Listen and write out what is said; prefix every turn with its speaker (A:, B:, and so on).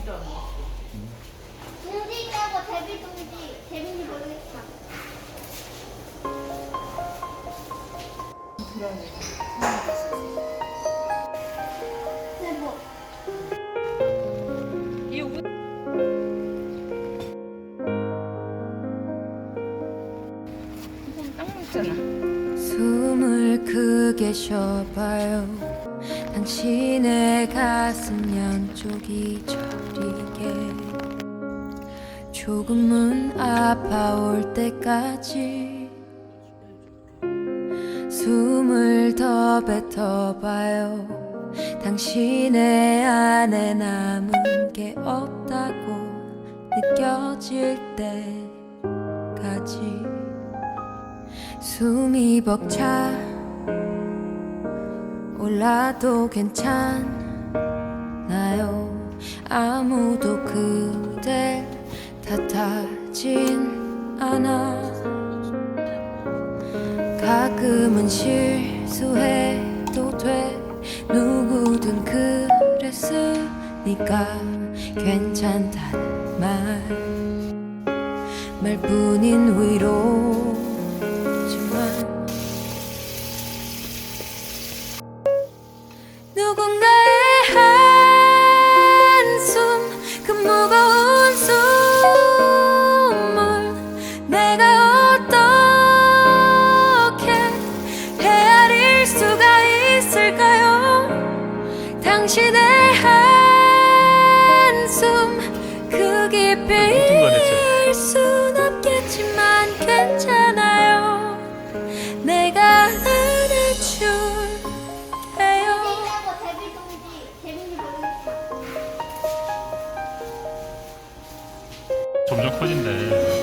A: 동지도 안 먹었어.
B: 동지 빼고 데뷔 동지 데뷔는 모르겠다. 대박.
A: 이 우... 이건 딱 먹잖아.
C: 숨을 크게 쉬어봐요 당신의 가슴 양쪽이 저리게. 조금은 아파올 때까지 숨을 더 뱉어봐요. 당신의 안에 남은 게 없다고 느껴질 때까지 숨이 벅차 올라도 괜찮나요. 아무도 그댈 탓하진 않아. 가끔은 실수해도 돼. 누구든 그랬으니까 괜찮다는 말. 말뿐인 위로 당신의 한숨 그 깊이 일순 없겠지만 괜찮아요 내가 안아줄게요.
D: 점점 커진대.